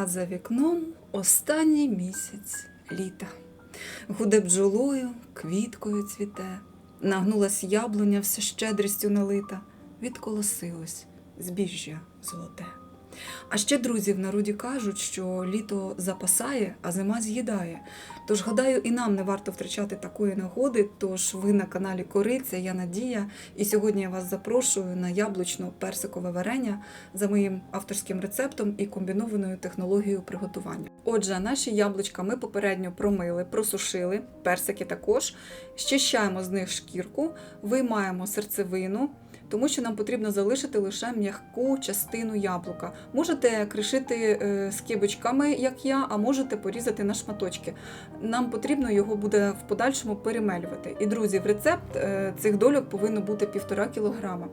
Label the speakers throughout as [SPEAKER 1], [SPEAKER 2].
[SPEAKER 1] а за вікном останній місяць літа. Гуде бджолою, квіткою цвіте, нагнулась яблуня все щедрістю налита, відколосилось збіжжя золоте. А ще друзі в народі кажуть, що літо запасає, а зима з'їдає. Тож, гадаю, і нам не варто втрачати такої нагоди. Тож ви на каналі Кориця, я Надія, і сьогодні я вас запрошую на яблучно-персикове варення за моїм авторським рецептом і комбінованою технологією приготування. Отже, наші яблучка ми попередньо промили, просушили, персики також. Щищаємо з них шкірку, виймаємо серцевину. Тому що нам потрібно залишити лише м'яку частину яблука. Можете кришити е, скибочками, як я, а можете порізати на шматочки. Нам потрібно його буде в подальшому перемелювати. І друзі, в рецепт е, цих дольок повинно бути півтора кілограма.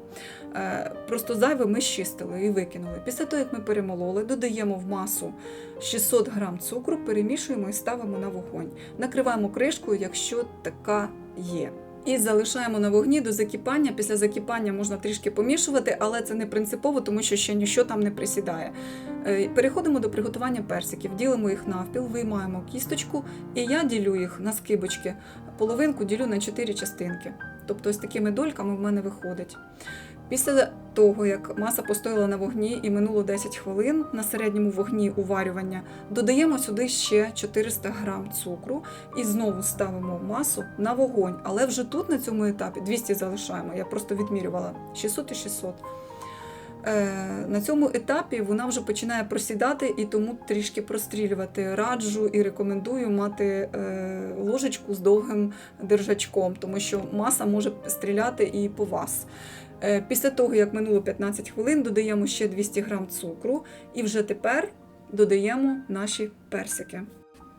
[SPEAKER 1] Е, Просто зайве ми щистили і викинули. Після того, як ми перемололи, додаємо в масу 600 грам цукру, перемішуємо і ставимо на вогонь. Накриваємо кришкою, якщо така є. І залишаємо на вогні до закипання. Після закипання можна трішки помішувати, але це не принципово, тому що ще нічого там не присідає. Е, Переходимо до приготування персиків. Ділимо їх навпіл, виймаємо кісточку, і я ділю їх на скибочки. Половинку ділю на 4 частинки. Тобто ось такими дольками в мене виходить. Після того, як маса постояла на вогні і минуло 10 хвилин на середньому вогні уварювання, додаємо сюди ще 400 грам цукру і знову ставимо масу на вогонь. Але вже тут на цьому етапі 200 залишаємо. Я просто відмірювала 600 і 600. Е, На цьому етапі вона вже починає просідати і тому трішки прострілювати. Раджу і рекомендую мати е, ложечку з довгим держачком, тому що маса може стріляти і по вас. Е, Після того, як минуло 15 хвилин, додаємо ще 200 грам цукру і вже тепер додаємо наші персики.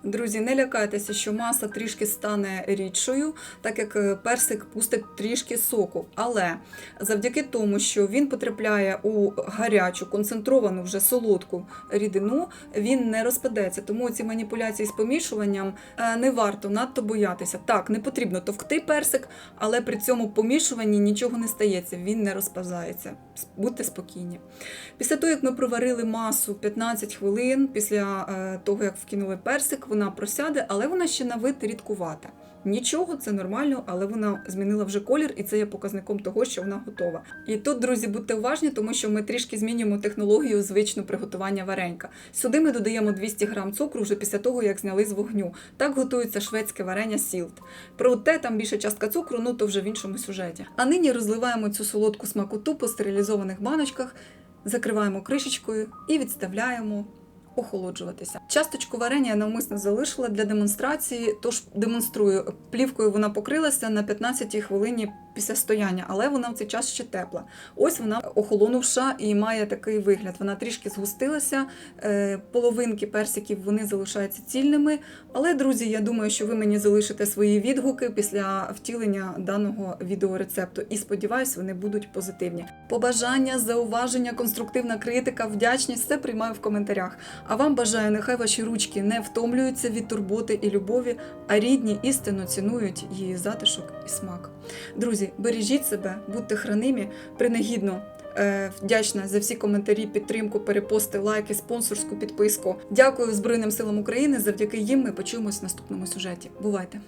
[SPEAKER 1] Друзі, не лякайтеся, що маса трішки стане рідшою, так як е, персик пустить трішки соку. Але завдяки тому, що він потрапляє у гарячу, концентровану вже солодку рідину, він не розпадеться. Тому ці маніпуляції з помішуванням е, не варто надто боятися. Так, не потрібно товкти персик, але при цьому помішуванні нічого не стається, він не розпазається. Будьте спокійні. Після того, як ми проварили масу 15 хвилин, після е, того, як вкинули персик, вона просяде, але вона ще на вид рідкувата. Нічого, це нормально, але вона змінила вже колір, і це є показником того, що вона готова. І тут, друзі, будьте уважні, тому що ми трішки змінюємо технологію звичну приготування варенька. Сюди ми додаємо 200 грам цукру вже після того, як зняли з вогню. Так готується шведське варення сілт. Проте там більша частка цукру, ну то вже в іншому сюжеті. А нині розливаємо цю солодку смакоту по стерилізованих баночках, закриваємо кришечкою і відставляємо охолоджуватися. Часточку варення я навмисно залишила для демонстрації, тож демонструю. Плівкою вона покрилася на 15 хвилині після стояння, але вона в цей час ще тепла. Ось вона охолонувша і має такий вигляд. Вона трішки згустилася, е, половинки персиків вони залишаються цільними. Але, друзі, я думаю, що ви мені залишите свої відгуки після втілення даного відеорецепту. І сподіваюсь, вони будуть позитивні. Побажання, зауваження, конструктивна критика, вдячність все приймаю в коментарях. А вам бажаю, нехай ваші ручки не втомлюються від турботи і любові, а рідні істинно цінують її затишок і смак. Друзі, бережіть себе, будьте хранимі, принагідно. е, Вдячна за всі коментарі, підтримку, перепости, лайки, спонсорську підписку. Дякую Збройним силам України. Завдяки їм ми почуємось в наступному сюжеті. Бувайте!